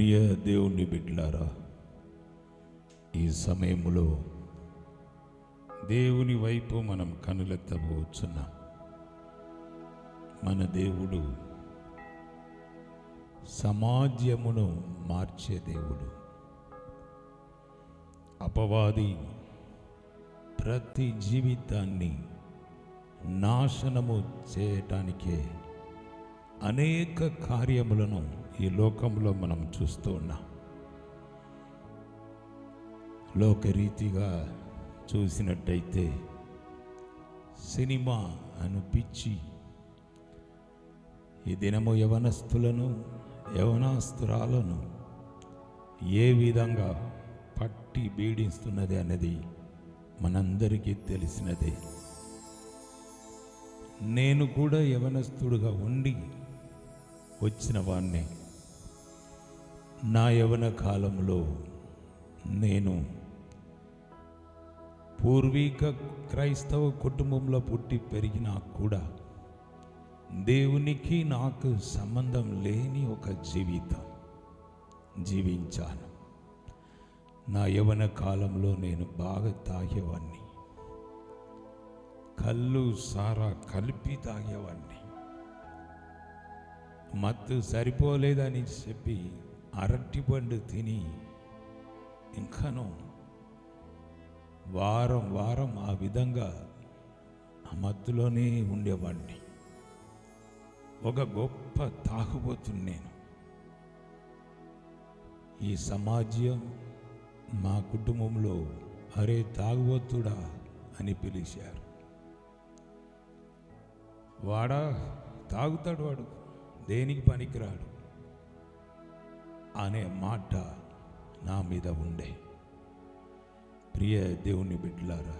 ప్రియ దేవుని బిడ్లారా ఈ సమయంలో దేవుని వైపు మనం కనులెత్తబోచున్నాం. మన దేవుడు సమాజమును మార్చే దేవుడు. అపవాది ప్రతి జీవితాన్ని నాశనము చేయటానికే అనేక కార్యములను ఈ లోకంలో మనం చూస్తూ ఉన్నాం. లోకరీతిగా చూసినట్టయితే సినిమా అనిపించి ఈ దినము యవనస్తులను యవనాస్తురాలను ఏ విధంగా పట్టి బీడిస్తున్నది అనేది మనందరికీ తెలిసినదే. నేను కూడా యవనస్తుడుగా ఉండి వచ్చిన వాణ్ణి. నా యవన కాలంలో నేను పూర్వీక క్రైస్తవ కుటుంబంలో పుట్టి పెరిగినా కూడా దేవునికి నాకు సంబంధం లేని ఒక జీవితం జీవించాను. నా యవన కాలంలో నేను బాగా తాగేవాడిని కళ్ళు సారా కలిపి తాగేవాడిని మత్తు సరిపోలేదని చెప్పి అరటిపండు తిని ఇంకాను వారం వారం ఆ విధంగా ఆ మత్తులోనే ఉండేవాడిని ఒక గొప్ప తాగుబోతుని నేను. ఈ సమాజం మా కుటుంబంలో అరే తాగుబోతుడా అని పిలిచారు. వాడా తాగుతాడు వాడు దేనికి పనికిరాడు? అనే మాట నా మీద ఉండే. ప్రియ దేవుని బిడ్డలారా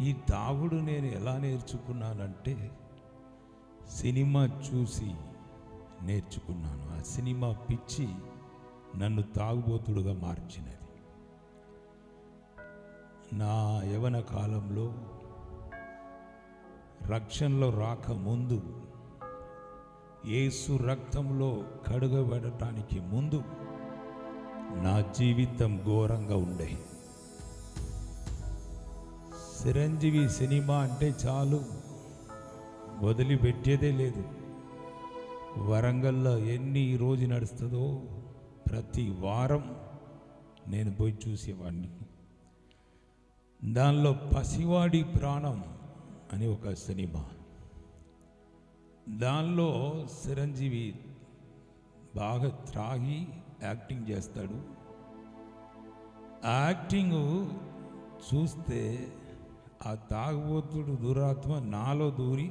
ఈ దాగుడు నేను ఎలా నేర్చుకున్నానంటే సినిమా చూసి నేర్చుకున్నాను. ఆ సినిమా పిచ్చి నన్ను తాగుబోతుడుగా మార్చినది. నా యవన కాలంలో రక్షణలో రాకముందు యేసు రక్తంలో కడుగబడటానికి ముందు నా జీవితం ఘోరంగా ఉండే. చిరంజీవి సినిమా అంటే చాలు. వదిలిపెట్టేదే లేదు. వరంగల్లో ఎన్ని రోజు నడుస్తుందో ప్రతి వారం నేను పోయి చూసేవాడిని దానిలో పసివాడి ప్రాణం అని ఒక సినిమా. దానిలో చిరంజీవి బాగా త్రాగి యాక్టింగ్ చేస్తాడు. ఆ యాక్టింగ్ చూస్తే ఆ తాగుబోతుడు దురాత్మ నాలో దూరి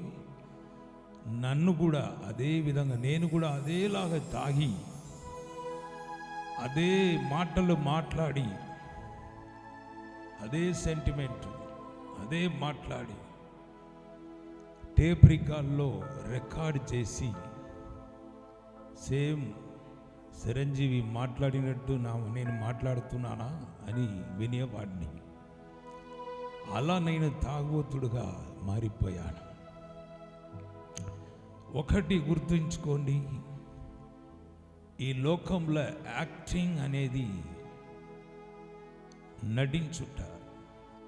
నన్ను కూడా అదే విధంగా నేను కూడా అదేలాగా తాగి అదే మాటలు మాట్లాడి అదే సెంటిమెంట్ అదే మాట్లాడి టేప్ రికార్డ్లో రికార్డ్ చేసి సేమ్ చిరంజీవి మాట్లాడినట్టు నా నేను మాట్లాడుతున్నానా అని వినేవాడిని. అలా నేను తాగుబోతుడుగా మారిపోయాను. ఒకటి గుర్తుంచుకోండి ఈ లోకంలో యాక్టింగ్ అనేది నటించుట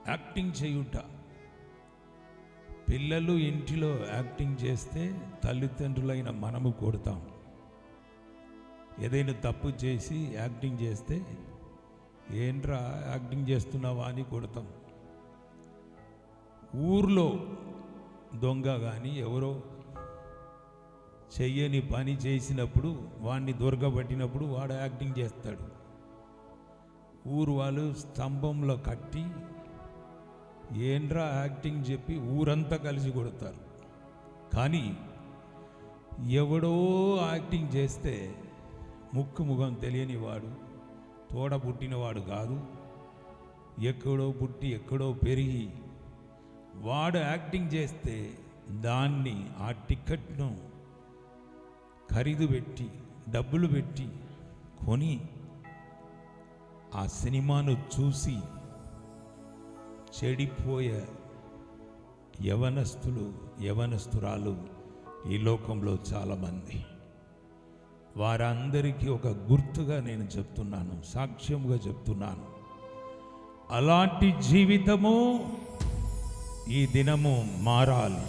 యాక్టింగ్ చేయుట పిల్లలు ఇంటిలో యాక్టింగ్ చేస్తే తల్లిదండ్రులైన మనము కొడతాం. ఏదైనా తప్పు చేసి యాక్టింగ్ చేస్తే ఏంట్రా యాక్టింగ్ చేస్తున్నావా అని కొడతాం. ఊర్లో దొంగ కానీ ఎవరో చెయ్యని పని చేసినప్పుడు వాడిని దొరకబట్టినప్పుడు వాడు యాక్టింగ్ చేస్తాడు. ఊరు వాళ్ళు స్తంభంలో కట్టి ఏంట్రా యాక్టింగ్ చెప్పి ఊరంతా కలిసి కొడతారు. కానీ ఎవడో యాక్టింగ్ చేస్తే ముక్కు ముఖం తెలియని వాడు తోడ పుట్టినవాడు కాదు. ఎక్కడో పుట్టి ఎక్కడో పెరిగి వాడు యాక్టింగ్ చేస్తే దాన్ని ఆ టిక్కెట్ను ఖరీదు పెట్టి డబ్బులు పెట్టి కొని ఆ సినిమాను చూసి చెడిపోయే యవనస్తులు యవనస్తురాలు ఈ లోకంలో చాలామంది. వారందరికీ ఒక గుర్తుగా నేను చెప్తున్నాను సాక్ష్యంగా చెప్తున్నాను. అలాంటి జీవితము ఈ దినము మారాలి.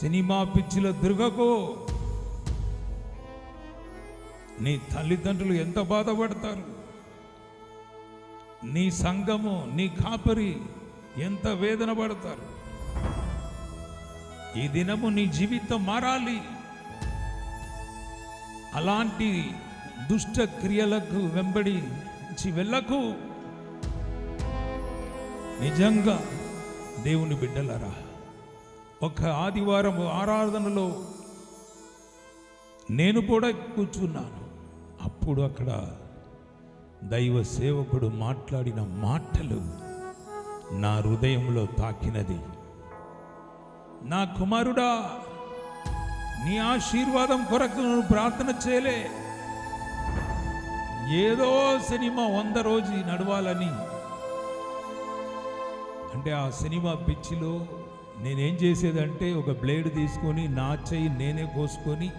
సినిమా పిచ్చిలో తిరగకు నీ తల్లిదండ్రులు ఎంత బాధపడతారు? నీ సంఘము నీ కాపరి ఎంత వేదన పడతారు? ఈ దినము నీ జీవితం మారాలి. అలాంటి దుష్ట క్రియలకు వెంబడి వెళ్ళకు. నిజంగా దేవుని బిడ్డలరా ఒక ఆదివారం ఆరాధనలో నేను కూడా కూర్చున్నాను. అప్పుడు అక్కడ దైవ సేవకుడు మాట్లాడిన మాటలు నా హృదయంలో తాకినది. నా కుమారుడా నీ ఆశీర్వాదం కొరకు నువ్వు ప్రార్థన చేయలే. ఏదో సినిమా వంద రోజు నడవాలని. అంటే ఆ సినిమా పిచ్చిలో నేనేం చేసేదంటే ఒక బ్లేడ్ తీసుకొని నా చెయ్యి నేనే కోసుకొని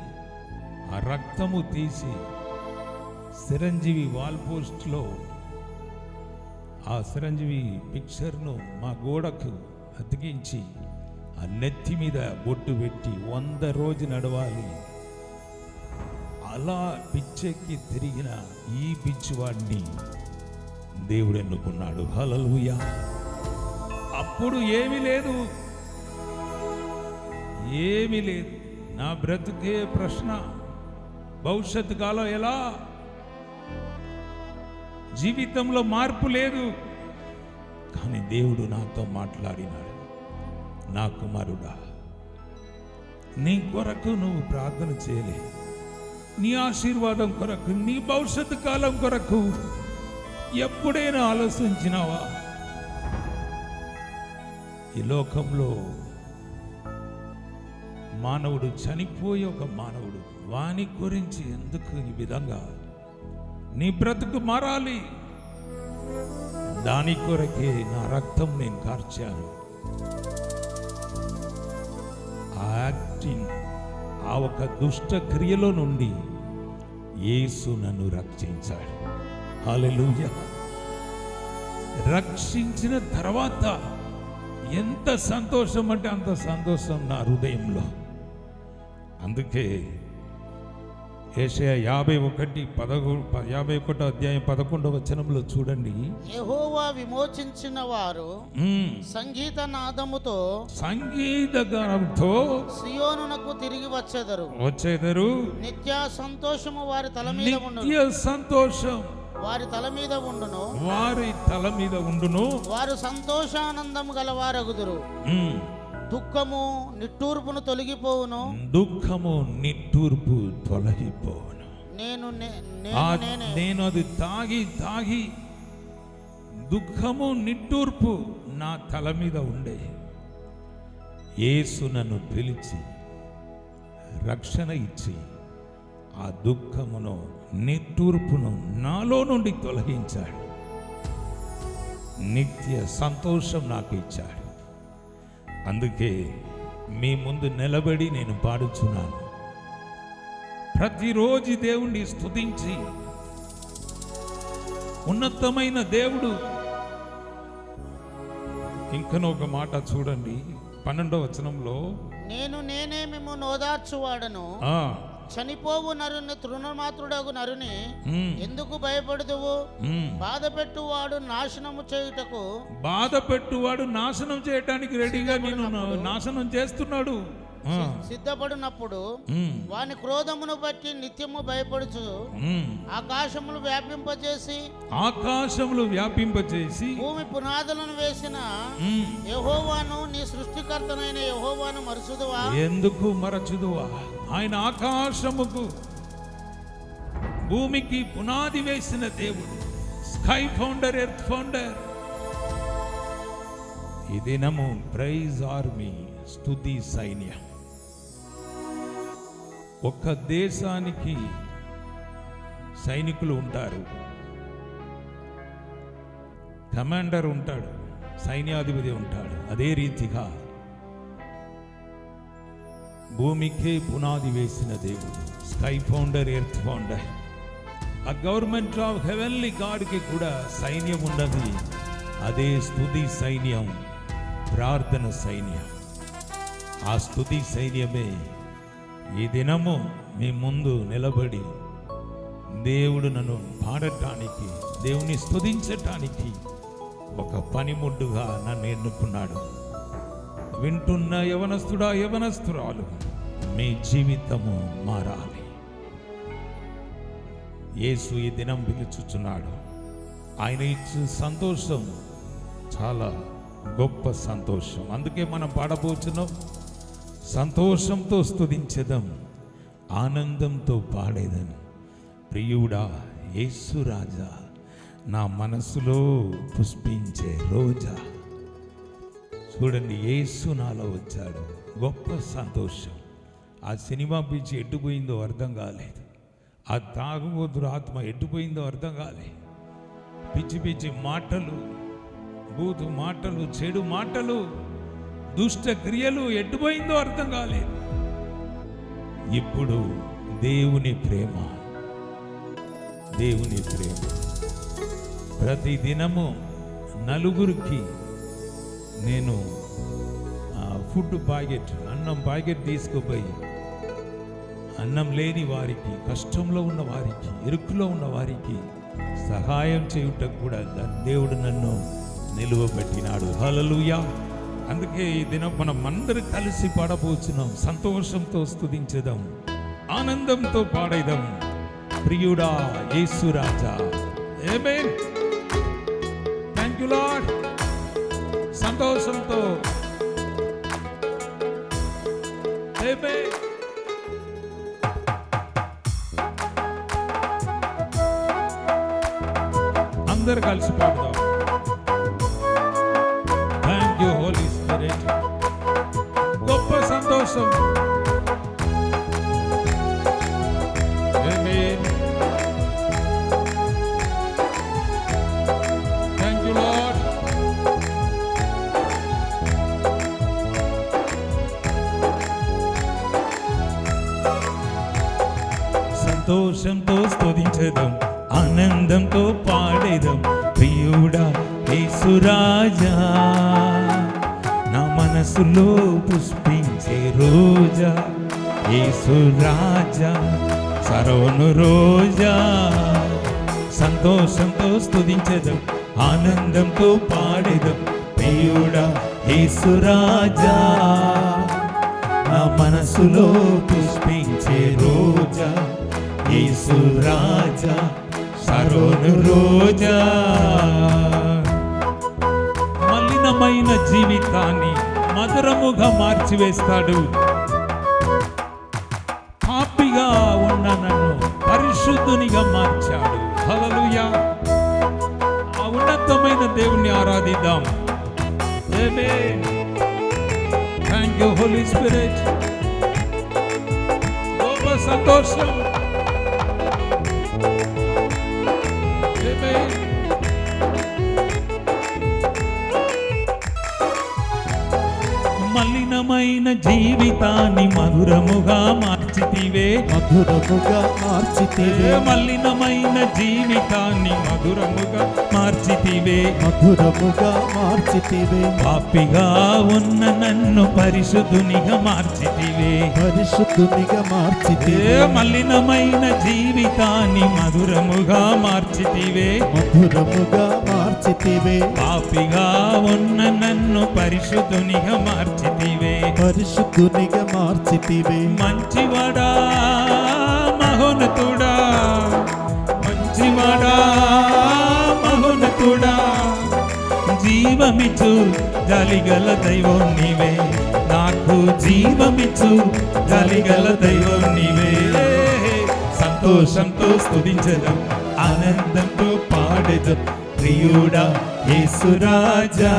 ఆ రక్తము తీసి చిరంజీవి వాల్ పోస్ట్లో ఆ చిరంజీవి పిక్చర్ను మా గోడకు అతికించి ఆ నెత్తి మీద బొట్టు పెట్టి వంద రోజు నడవాలి. అలా పిచ్చెక్కి తిరిగిన ఈ పిచ్చివాడిని దేవుడు ఎన్నుకున్నాడు. హలలుయా అప్పుడు ఏమీ లేదు. ఏమీ లేదు. నా బ్రతుకే ప్రశ్న. భవిష్యత్తు కాలం ఎలా? జీవితంలో మార్పు లేదు. కానీ దేవుడు నాతో మాట్లాడినాడు. నా కుమారుడా నీ కొరకు నువ్వు ప్రార్థన చేయలే. నీ ఆశీర్వాదం కొరకు నీ భవిష్యత్తు కాలం కొరకు ఎప్పుడైనా ఆలోచించినావా? ఈ లోకంలో మానవుడు చనిపోయే ఒక మానవుడు వాని గురించి ఎందుకు ఈ విధంగా నీ బ్రతుకు మారాలి. దాని కొరకే నా రక్తం నేను కార్చాను. ఆ యాక్టింగ్ ఆ ఒక దుష్ట క్రియలో నుండి యేసు నన్ను రక్షించాడు. హల్లెలూయా. రక్షించిన తర్వాత ఎంత సంతోషం అంటే అంత సంతోషం నా హృదయంలో. అందుకే ఏషయ యాభై ఒకటి పదకొ యాభై ఒకటో అధ్యాయం పదకొండవ వచనంలో చూడండి. యెహోవా విమోచించిన వారు. సంగీత నాదముతో సంగీత గానంతో సియోనునకు తిరిగి వచ్చెదరు. వచ్చేదరు. నిత్య సంతోషము వారి తల మీద నిత్య సంతోషం. వారి తల మీద ఉండును. వారి తల మీద ఉండును. వారు సంతోషానందము గలవారగుదురు. దుఃఖము నిట్టూర్పును తొలగిపోవును. దుఃఖము నిట్టూర్పు తొలగిపోవును. నేను నేను అది తాగి తాగి దుఃఖము నిట్టూర్పు నా తల మీద ఉండే. యేసు నన్ను పిలిచి రక్షణ ఇచ్చి ఆ దుఃఖమును నిట్టూర్పును నాలో నుండి తొలగించాడు. నిత్య సంతోషం నాకు ఇచ్చాడు. అందుకే మీ ముందు నిలబడి నేను పాడుచున్నాను. ప్రతిరోజు దేవుణ్ణి స్తుతించి ఉన్నతమైన దేవుడు. ఇంకనో ఒక మాట చూడండి. పన్నెండవ వచనంలో నేను నేనే మేము నోదార్చువాడను ఆ చనిపోవు నరుని తృణమాత్రుడగు నరుని ఎందుకు భయపడదువు? ఉమ్. బాధ పెట్టువాడు నాశనము చేయుటకు బాధ పెట్టువాడు నాశనం చేయటానికి రెడీగా నేను నాశనం చేస్తున్నాడు. సిద్ధపడినప్పుడు వాని క్రోధమును బట్టి నిత్యము భయపడుచు. ఆకాశములు వ్యాపింపజేసి ఆకాశములు వ్యాపింపచేసి భూమి పునాదులను వేసిన యహోవాను నీ సృష్టికర్తనైన యహోవాను మరుసుదువా ఎందుకు మరచుదువా? ఆయన ఆకాశముకు భూమికి పునాది వేసిన దేవుడు స్కై ఫౌండర్ ఎర్త్ ఫౌండర్. ఈ దినము ప్రైజ్ ఆర్మీ స్తుతి సైన్యం. ఒక్క దేశానికి సైనికులు ఉంటారు. కమాండర్ ఉంటాడు సైన్యాధిపతి ఉంటాడు అదే రీతిగా భూమికే పునాది వేసిన దేవుడు స్కై ఫౌండర్ ఎర్త్ ఫౌండర్. ఆ గవర్నమెంట్ ఆఫ్ హెవెన్లీ గాడ్కి కూడా సైన్యం ఉన్నది. అదే స్థుతి సైన్యం ప్రార్థన సైన్యం. ఆ స్థుతి సైన్యమే ఈ దినము మీ ముందు నిలబడి దేవుడు నన్ను పాడటానికి దేవుని స్తుతించటానికి ఒక పనిముడ్డుగా నన్ను ఎన్నుకున్నాడు. వింటున్న యవనస్తుడా యవనస్తురాలు మీ జీవితము మారాలి. యేసు ఈ దినం పిలుచుచున్నాడు. ఆయన ఇచ్చే సంతోషం చాలా గొప్ప సంతోషం. అందుకే మనం పాడబోచున్నాం. సంతోషంతో స్థుతించదం ఆనందంతో పాడేదం ప్రియుడా యేసురాజా నా మనసులో పుష్పించే రోజా. చూడండి యేసు నాలో వచ్చాడు. గొప్ప సంతోషం. ఆ సినిమా పిచ్చి ఎట్టుపోయిందో అర్థం కాలేదు. ఆ తాగుబోతుడు ఆత్మ ఎట్టుపోయిందో అర్థం కాలేదు. పిచ్చి పిచ్చి మాటలు బూతు మాటలు చెడు మాటలు దుష్ట క్రియలు ఎట్టుపోయిందో అర్థం కాలేదు. ఇప్పుడు దేవుని ప్రేమ. దేవుని ప్రేమ. ప్రతి దినము నలుగురికి నేను ఆ, ఫుడ్ ప్యాకెట్ అన్నం ప్యాకెట్ తీసుకుపోయి అన్నం లేని వారికి కష్టంలో ఉన్న వారికి ఇరుకులో ఉన్న వారికి సహాయం చేయుటకు కూడా దేవుడు నన్ను నిలువబెట్టినాడు. హలలుయా అందుకే ఈ దినం మనం అందరూ కలిసి పాడబోచున్నాం. సంతోషంతో స్థుతించేదాం ఆనందంతో పాడేదాం. ప్రియుడా యేసురాజా ఆమేన్ థ్యాంక్ యూ లాడ్ సంతోషంతో. ఆమేన్ అందరు కలిసి పాడదాం. సంతోషంతో స్తుతించదం ఆనందంతో పాడేదాం. ప్రియుడా యేసురాజా నా మనసులో పుష్పించే రోజా. యేసురాజా సరవను రోజా. సంతోషంతో స్తుతించదం ఆనందంతో పాడేదాం. ప్రియుడా యేసురాజా నా మనసులో పుష్పించే రోజా. యేసు రాజా సరోను రోజా. మలినమైన జీవితాన్ని మధురముగా మార్చివేస్తాడు. పాపిగా ఉన్న నన్ను పరిశుద్ధునిగా మార్చాడు. హలలుయా ఆ ఉన్నతమైన దేవుణ్ణి ఆరాధిద్దాం. థ్యాంక్ యూ హోలీ స్పిరిట్ గొప్ప సంతోషం జీవితాన్ని మధురముగా మార్చి మార్చితివే మధురముగా మార్చితివే. మలినమైన జీవితాన్ని మధురముగా మార్చితివే. మధురముగా మార్చితివే. పాపిగా ఉన్న నన్ను పరిశుద్ధునిగా మార్చితివే. పరిశుద్ధునిగా మార్చితివే. మలినమైన జీవితాన్ని మధురముగా మార్చితివే. మధురముగా మార్చితివే. పాపిగా ఉన్న నన్ను పరిశుద్ధునిగా మార్చితివే. పరిశుద్ధునిగా మార్చితివే. మంచివాడా మహోన్నతుడా మంచివాడా మహోన్నతుడా. జీవమిచ్చు జాలిగల దైవం నీవే నాకు జీవమిచ్చు జాలిగల దైవం నీవే. సంతోషంతో స్థుతించదు ఆనందంతో పాడదు ప్రియుడా యేసురాజా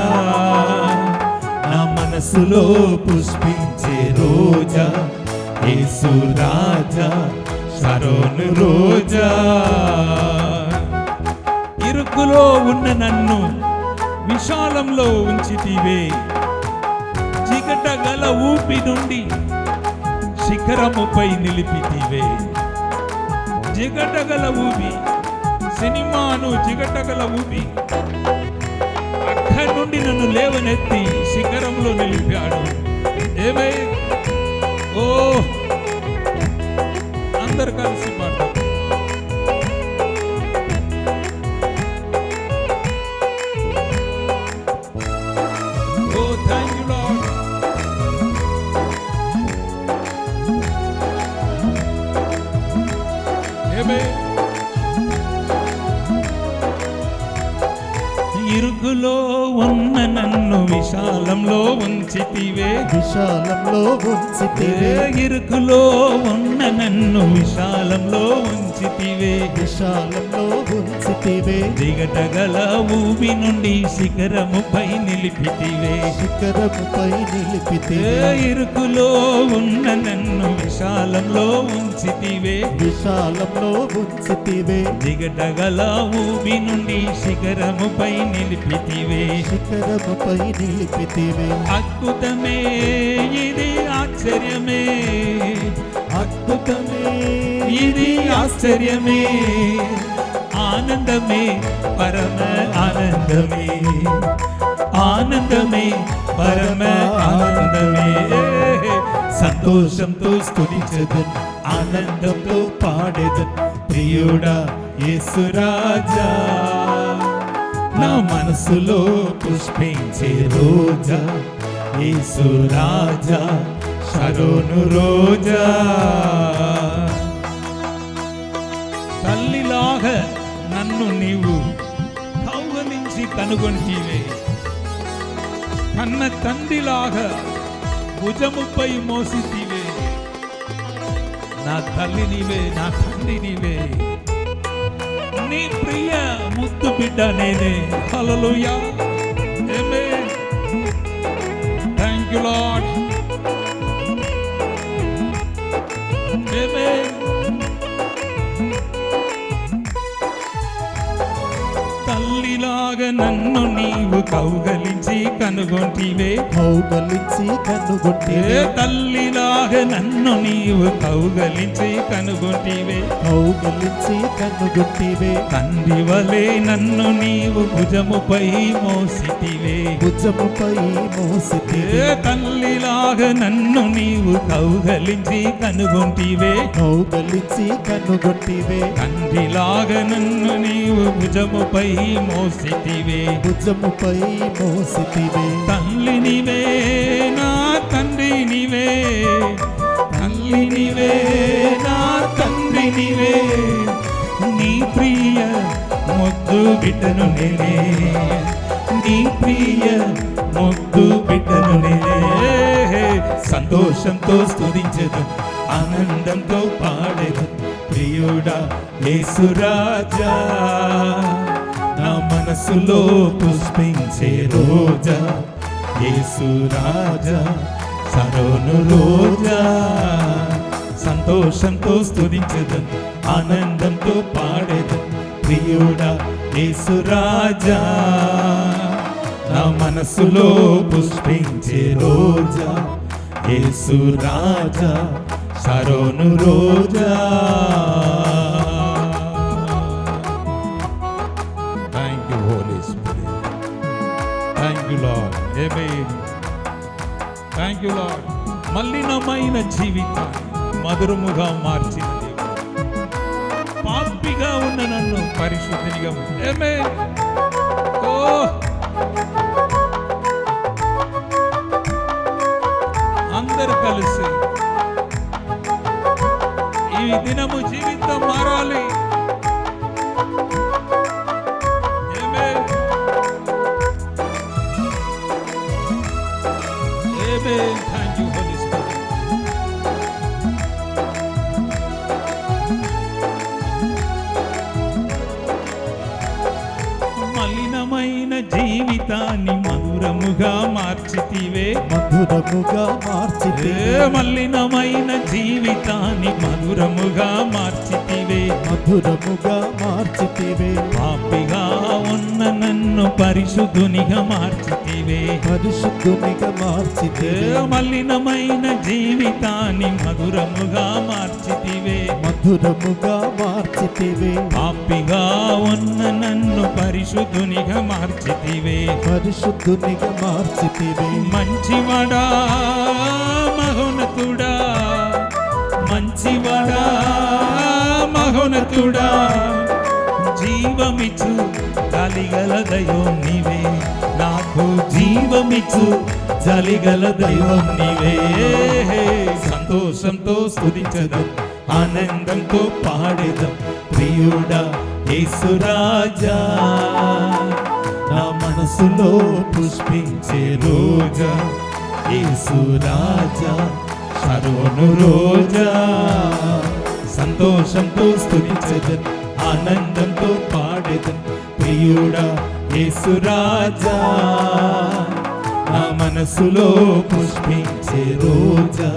నా మనసులో పుష్పించే రోజా యేసు రాజా సరోను రోజా. ఇరుకులో ఉన్న నన్ను విశాలంలో ఉంచితివే. చికట గల ఊపి నుండి శిఖరముపై నిలిపితివే. జిగటగల ఊబి సినిమాను జిగటగల ఊబి అక్కడి నుండి నన్ను లేవనెత్తి శిఖరంలో నిలిపాడు. ఏమై ఓ. అందరు కలిసి పాడతాం ఓ థ్యాంక్ యూ ఏమే? ఇరుకులో ఉన్న నన్ను విశాలంలో ఉంచితివే. విశాల ఇరుకులో ఉన్న నన్ను విశాలంలో ఉంచితివే విశాలంలో ఉంచితివే దిగటగల ఊబి నుండి శిఖరముపై నిలిపితివే. శిఖరముపై ఏ నిలిపితివే ఇరుకులో ఉన్న నన్ను విశాలంలో ఉంచితివే. విశాలంలో ఉంచితివే. దిగటగల ఊబి నుండి శిఖరముపై నిలిపితివే. శిఖరముపై నిలిపితివే. అద్భుతమే ఇది ఆశ్చర్యమే. అద్భుతమే ఇది ఆశ్చర్యమే. ఆనందమే పరమ ఆనందమే. ఆనందమే పరమ ఆనందమే. సంతోషంతో స్థుతించదు ఆనందంతో పాడేదు. ప్రియుడా యేసురాజా నా మనసులో పుష్పించే రోజా యేసురాజా శరోను రోజా తల్లిలాగా నన్ను నీవు కౌగలించి కనుగొంటివే కన్న తండ్రిలాగా భుజముపై మోసితివే నా తల్లి నీవే నా తండ్రి నీవే నీ ప్రియ ముద్దు బిడ్డ నేనే hallelujah amen thank you lord నన్ను నీవు కౌగలించి కనుగొంటివే. కౌగలించి ఏ కన్నుగొట్టివే తల్లిలాగా నన్ను నీవు కౌగలించి కనుగొంటివే. కౌగలించి కన్నుగొట్టివే తండ్రి వలె నన్ను నీవు భుజముపై మోసితివే. భుజముపై మోసితివే. తల్లిలాగా నన్ను నీవు కౌగలించి కనుగొంటివే. కౌగలించి కన్నుగొట్టివే తండ్రిలాగా నన్ను నీవు భుజముపై మోసితివే. భుజముపై మోసితివే. తల్లి నీవే నా తండ్రి నీవే తల్లి నీవే నా తండ్రి నీవే నీ ప్రియ ముద్దు బిడ్డను నేనే నీ ప్రియ ముద్దు బిడ్డను నేనే. సంతోషంతో స్థుతించదు ఆనందంతో పాడదు ప్రియుడా యేసురాజా నా మనసులో పుష్పించే రోజా యేసురాజా సరోను రోజా సంతోషంతో స్తుతించదు ఆనందంతో పాడేదు ప్రియుడా యేసురాజా నా మనసులో పుష్పించే రోజా. యేసురాజా సరోను థ్యాంక్ యూ లార్డ్ మలినమైన జీవితాన్ని మధురముగా మార్చిన దేవుడు. పాపిగా ఉన్న నన్ను పరిశుద్ధినిగా ఆమేన్ ఓ oh. అందరు కలిసి ఈ దినము జీవితం మారాలి. మార్చితివే. మధురముగా మార్చితివే. మలినమైన జీవితాన్ని మధురముగా మార్చితివే. మధురముగా మార్చితివే. పాపిగా నన్ను పరిశుద్ధునిగా మార్చితివే. పరిశుద్ధునిగా మార్చితే మలినమైన జీవితాన్ని మధురముగా మార్చితివే. మధురముగా మార్చితివే. పాపిగా ఉన్న నన్ను పరిశుద్ధునిగా మార్చితివే. పరిశుద్ధునిగా మార్చితివే. మంచివాడా మహోన్నతుడా మంచివాడా మహోన్నతుడా. జీవమిచ్చు కలిగల దైవం నీవే. నాకు జీవమిచ్చు జలిగల దైవం నీవే. సంతోషంతో స్తుతించదం ఆనందంతో పాడేదం. ప్రియుడా యేసురాజా నా మనసులో పుష్పించే రోజా. యేసురాజా సర్వను రోజా. సంతోషంతో స్తుతించదన్ ఆనందంతో పాడేదన్ ప్రియుడా యేసురాజా నా మనసులో పుష్పించే రోజా.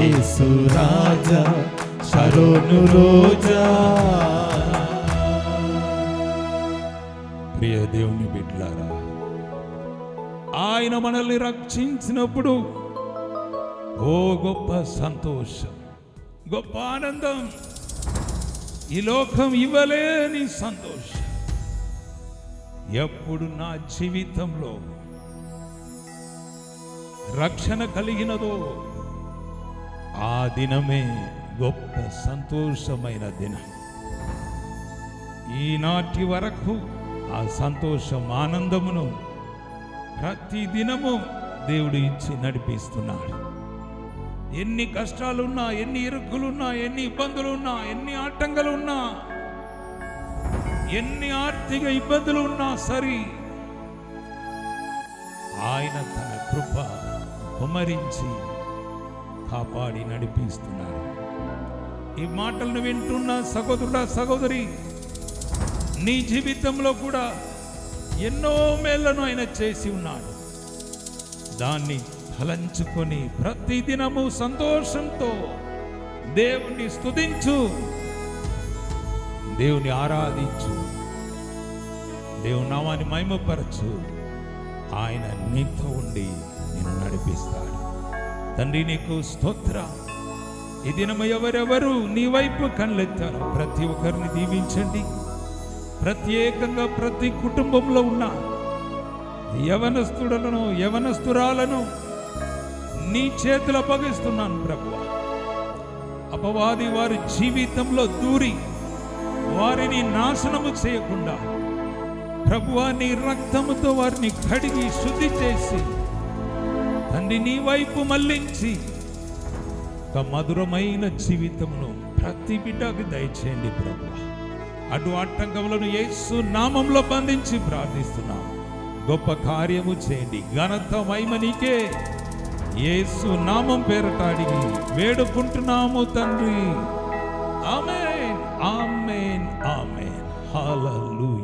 యేసు రాజా శరోను రోజా. ప్రియ దేవుని బిడ్లారా ఆయన మనల్ని రక్షించినప్పుడు ఓ గొప్ప సంతోషం గొప్ప ఆనందం. ఈ లోకం ఇవ్వలేని సంతోషం. ఎప్పుడు నా జీవితంలో రక్షణ కలిగినదో ఆ దినమే గొప్ప సంతోషమైన దినం. ఈనాటి వరకు ఆ సంతోషం ఆనందమును ప్రతి దినము దేవుడు ఇచ్చి నడిపిస్తున్నాడు. ఎన్ని కష్టాలున్నా ఎన్ని ఇరుక్కులున్నా ఎన్ని ఇబ్బందులున్నా ఎన్ని ఆటంకాలున్నా ఎన్ని ఆర్థిక ఇబ్బందులు ఉన్నా సరే ఆయన తన కృప కుమరించి కాపాడి నడిపిస్తున్నారు ఈ మాటలను వింటున్న సహోదరుడా సహోదరి నీ జీవితంలో కూడా ఎన్నో మేళ్ళను ఆయన చేసి ఉన్నాడు. దాన్ని తలంచుకొని ప్రతిదినము సంతోషంతో దేవుణ్ణి స్తుతించు. దేవుని ఆరాధించు. దేవుని నామాన్ని మహిమపరచు ఆయన నీతో ఉండి నిన్ను నడిపిస్తాడు. తండ్రి నీకు స్తోత్ర. ఈ దినము ఎవరెవరు నీ వైపు కళ్ళెత్తారు ప్రతి ఒక్కరిని దీవించండి. ప్రత్యేకంగా ప్రతి కుటుంబంలో ఉన్న యవనస్తుడలను యవనస్తురాలను నీ చేతులు అప్పగిస్తున్నాను ప్రభు అపవాది వారి జీవితంలో దూరి వారిని నాశనము చేయకుండా ప్రభువా నీ రక్తముతో వారిని కడిగి శుద్ధి చేసి తండ్రి నీ వైపు మళ్ళించి ఒక మధురమైన జీవితమును ప్రతి బిడ్డకు దయచేయండి ప్రభు అటు ఆటంకములను యేసు నామంలో బంధించి ప్రార్థిస్తున్నాం. గొప్ప కార్యము చేయండి. ఘనత మహిమ నీకే. యేసు నామం పేరట అడిగి వేడుకుంటున్నాము తండ్రి. ఆమెన్. ఆమెన్. ఆమెన్. హల్లెలూయా.